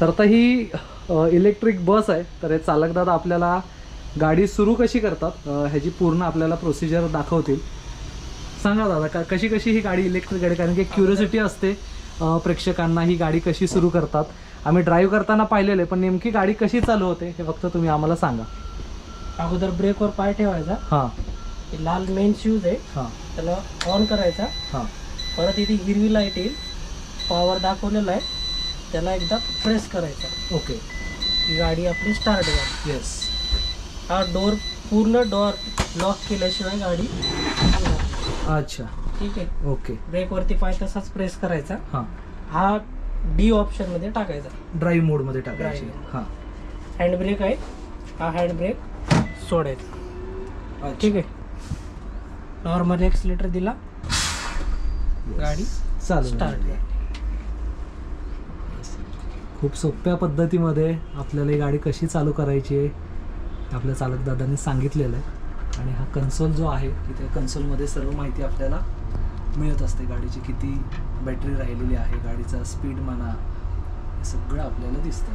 तर आता ही electric bus आहे. तर हे चालक दादा आपल्याला गाडी सुरू कशी करतात ह्याची पूर्ण आपल्याला प्रोसिजर दाखवतील. सांगा दादा का कशी कशी ही गाडी इलेक्ट्रिक गाडी? कारण की क्युरियोसिटी असते प्रेक्षकांना ही गाडी कशी सुरू करतात. आम्ही ड्राईव्ह करताना पाहिलेलं आहे पण नेमकी गाडी कशी चालू होते हे फक्त तुम्ही आम्हाला सांगा. अगोदर ब्रेकवर पाय ठेवायचा. हां. हे लाल मेन शूज आहे. हां. त्याला ऑन करायचा. हां. परत इथे हिरवी लाइट येईल. पॉवर दाखवलेला आहे. त्याला एकदा प्रेस करायचा. ओके ही गाडी आपली स्टार्ट झाली. येस हा डोर पूर्ण डोअर लॉक केल्याशिवाय गाडी. अच्छा. ठीक आहे. ओके ब्रेकवरती पाय तसाच प्रेस करायचा. हां. हा डी ऑप्शनमध्ये टाकायचा. ड्राईव्ह मोडमध्ये टाकायची. Drive. हां. हँड ब्रेक आहे. हा हँड ब्रेक सोडायचा. ठीक आहे. नॉर्मल एक्सिलेटर दिला. गाडी चालू स्टार्ट झाली. खूप सोप्या पद्धतीमध्ये आपल्याला ही गाडी कशी चालू करायची आहे आपल्या चालक दादांनी सांगितलेलं आहे. आणि हा कन्सोल जो आहे तिथे कन्सोलमध्ये सर्व माहिती आपल्याला मिळत असते. गाडीची किती बॅटरी राहिलेली आहे गाडीचा स्पीड म्हणा हे सगळं आपल्याला दिसतं.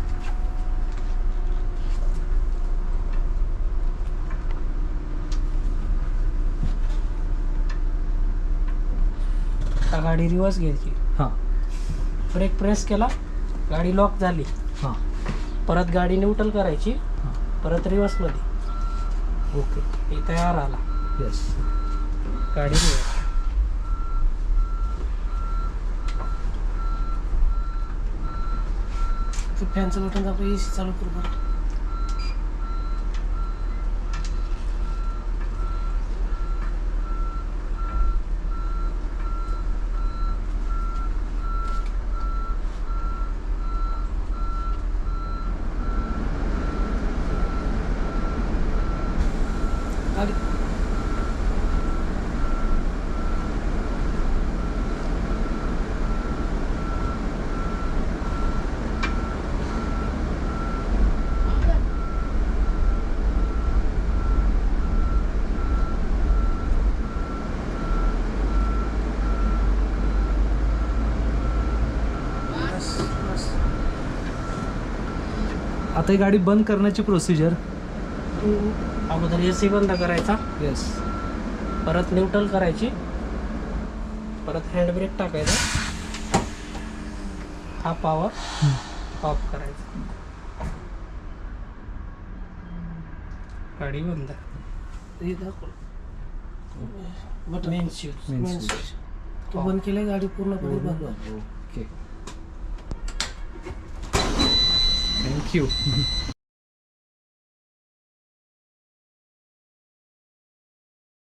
आता गाडी रिव्हर्स घ्यायची. हां. ब्रेक प्रेस केला. गाडी लॉक झाली. हां. परत गाडी न्यूट्रल करायची. हां. परत रिव्हर्समध्ये ओके. हे तयार आला. येस गाडी reverse. फॅनचं बटन आपण ए सी चालू करू बरं. गाडी आता ही गाडी बंद करण्याची प्रोसिजर अगोदर ए सी बंद करायचा. येस परत न्यूट्रल करायची. परत हँड ब्रेक टाकायचा. हा पॉवर ऑफ करायचा. गाडी बंद. Main switch Main main switch. Switch तो बंद केलं गाडी पूर्णपणे बंद. Okay thank you